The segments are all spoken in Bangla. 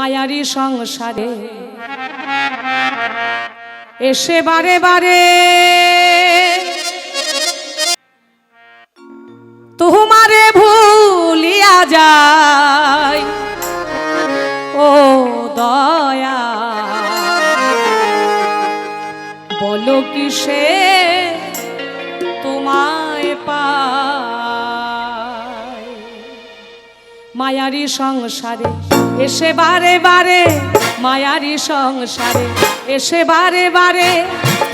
মায়ারি সংসারে। এসে বারে বারে। তোমারে ভুলিয়া যায় ও দয়া। বলো কিসে তোমায় পায়? মায়ারি সংসারে। এসে বারে বারে মায়ারি সংসারে, এসে বারে বারে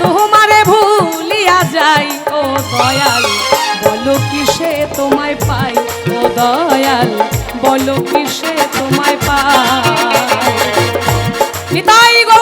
তোমারে ভুলিয়া যাই। ও দয়াল, বলো কিসে তোমায় পাই ও দয়াল, বলো কিসে তোমায় পাই গৌর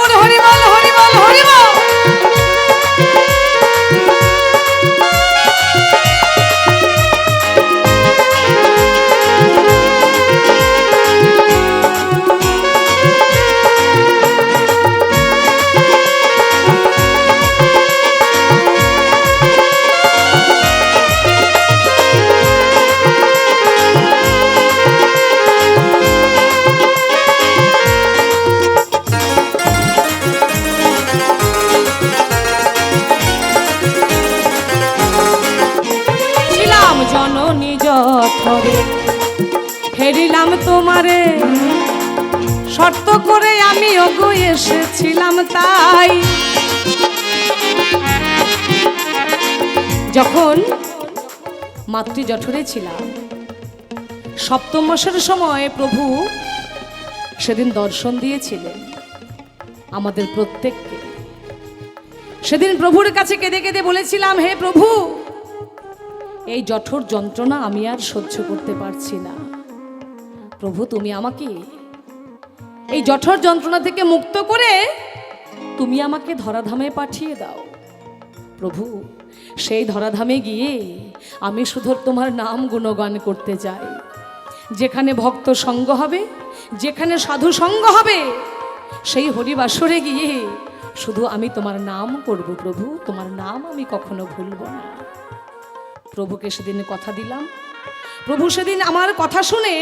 জঠরে ফেরিলাম তোমারে। শর্ত করে আমি অগু এসেছিলাম তাই। যখন মাতৃ জঠরে ছিলাম, সপ্তম মাসের সময় প্রভু সেদিন দর্শন দিয়েছিলেন আমাদের প্রত্যেককে। সেদিন প্রভুর কাছে কেঁদে কেঁদে বলেছিলাম, হে প্রভু এই জঠর যন্ত্রণা আমি আর সহ্য করতে পারছি না। প্রভু, তুমি আমাকে এই জঠর যন্ত্রণা থেকে মুক্ত করে তুমি আমাকে ধরাধামে পাঠিয়ে দাও। প্রভু, সেই ধরাধামে গিয়ে আমি শুধু তোমার নাম গুণগান করতে চাই। যেখানে ভক্ত সঙ্গ হবে, যেখানে সাধু সঙ্গ হবে, সেই হরিবাসরে গিয়ে শুধু আমি তোমার নাম করব প্রভু, তোমার নাম আমি কখনো ভুলবো না। প্রভুকে সেদিন কথা দিলাম। প্রভু সেদিন আমার কথা শুনে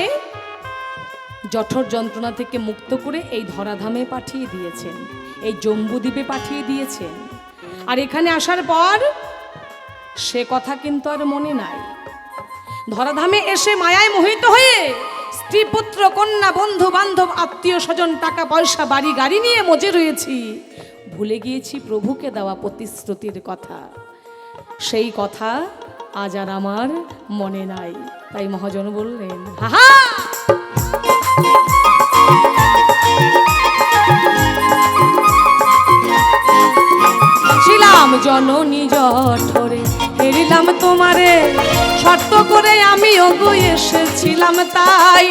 জঠর যন্ত্রণা থেকে মুক্ত করে এই ধরাধামে পাঠিয়ে দিয়েছেন, এই জম্বুদ্বীপে পাঠিয়ে দিয়েছেন। আর এখানে আসার পর সে কথা কিন্তু আর মনে নাই। ধরাধামে এসে মায়ায় মোহিত হয়ে স্ত্রী পুত্র কন্যা, বন্ধু, বান্ধব, আত্মীয় স্বজন, টাকা পয়সা, বাড়ি, গাড়ি নিয়ে মজে রয়েছি। ভুলে গিয়েছি প্রভুকে দেওয়া প্রতিশ্রুতির কথা। সেই কথা আজ আর আমার মনে নাই। তাই মহাজন বললেন হাহা ছিলাম জননী জঠরে ফেরিলাম তোমারে। শর্ত করে আমি ওগো এসেছিলাম তাই।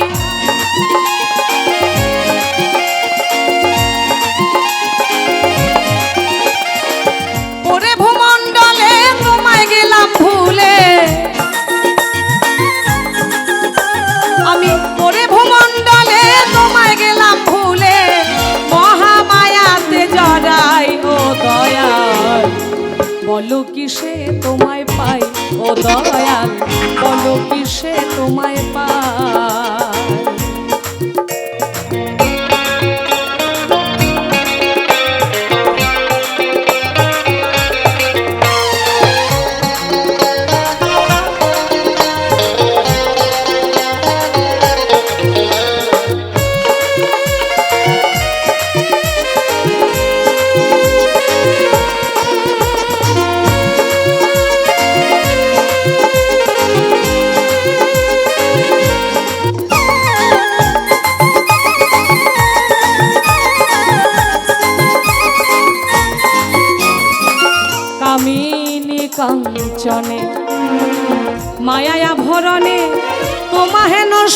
বলো কিসে তোমায়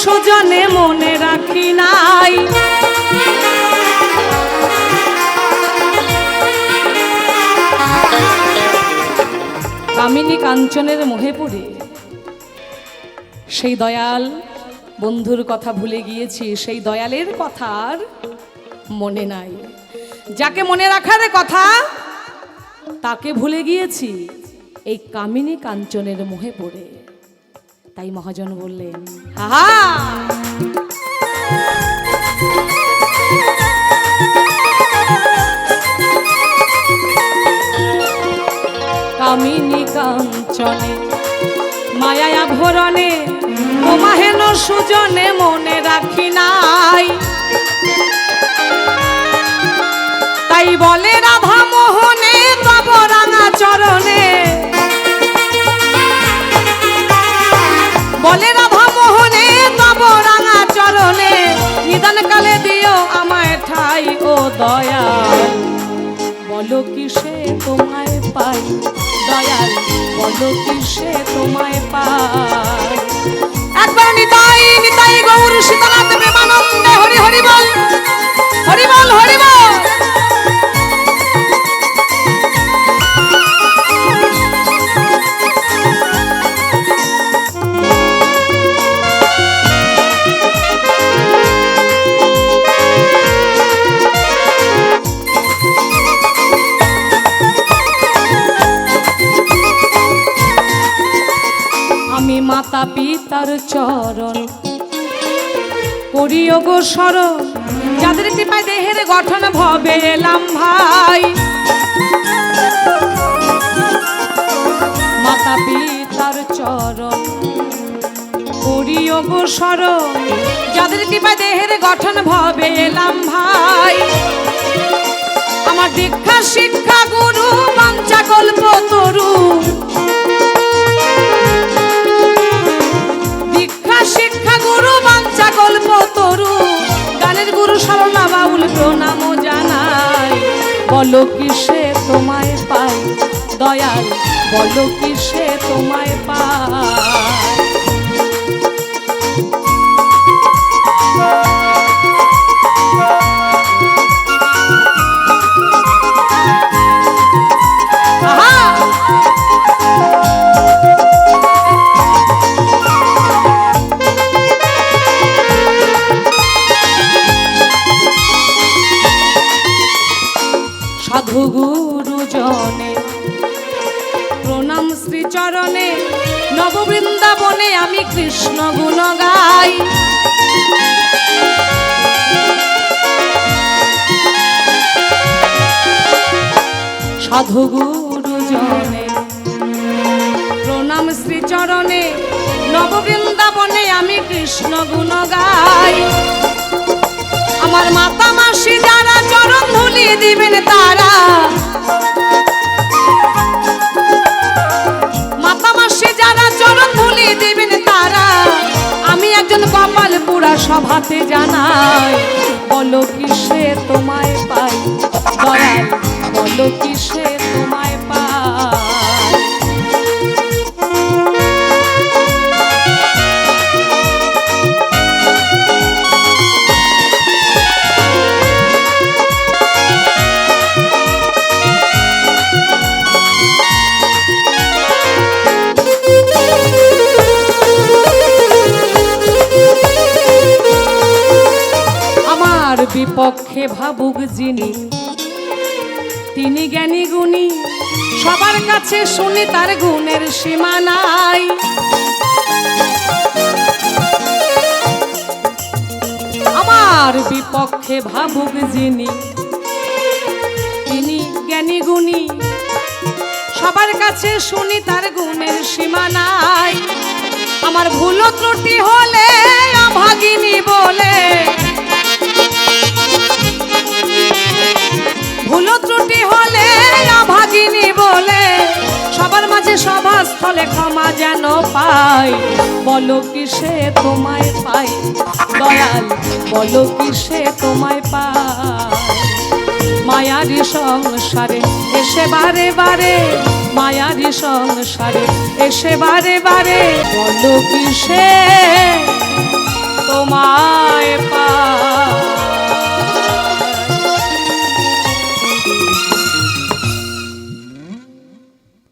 সুজনে মনে রাখি নাই। কামিনী কাঞ্চনের মোহে পড়ে। সেই দয়াল বন্ধুর কথা ভুলে গিয়েছি, সেই দয়ালের কথা আর মনে নাই। যাকে মনে রাখার কথা, তাকে ভুলে গিয়েছি, এই কামিনী কাঞ্চনের মোহে পড়ে। তাই মহাজন বললেন হা কামিনী কাঞ্চনে মায়া সুজনে মনে রাখি নাই। তাই বলে রাধা পাই। দয়াল বলো কিসে তোমায় পাই করিও গো স্মরণ যাদের কৃপায় দেহের গঠন ভবে এলাম ভাই। মাতা পিতার চরণ করিও গো স্মরণ যাদের কৃপায় দেহের গঠন ভবে এলাম ভাই। আমার দীক্ষা শিক্ষা বাউল প্রণাম জানাই। বলো কিসে তোমায় পাই দয়াল বলো কিসে তোমায় পাই নববৃন্দাবনে আমি কৃষ্ণ গুণ গাই। সাধু গুরু জনে প্রণাম শ্রীচরণে, নববৃন্দাবনে আমি কৃষ্ণ গুণ গাই। আমার মাতা মাসি যারা চরণ ধুলি দিবেন তারা সভাতে জানাই বলো কিসে তোমায় পাই দয়াল বলো কিসে বিপক্ষে ভাবুক যিনি, তিনি জ্ঞানী গুণী। সবার কাছে শুনি তার গুণের সীমা নাই। আমার বিপক্ষে ভাবুক যিনি, তিনি জ্ঞানী গুণী। সবার কাছে শুনি তার গুণের সীমা নাই। আমার ভুল ত্রুটি হলে অভাগিনী বলে বলে ক্ষমা যেন পাই বলো কিসে তোমায় পাই দয়াল, বলো কিসে তোমায় পাই মায়ারি সংসারে এসে বারে বারে, মায়ারি সংসারে এসে বারে বারে, বলো কিসে তোমায় পা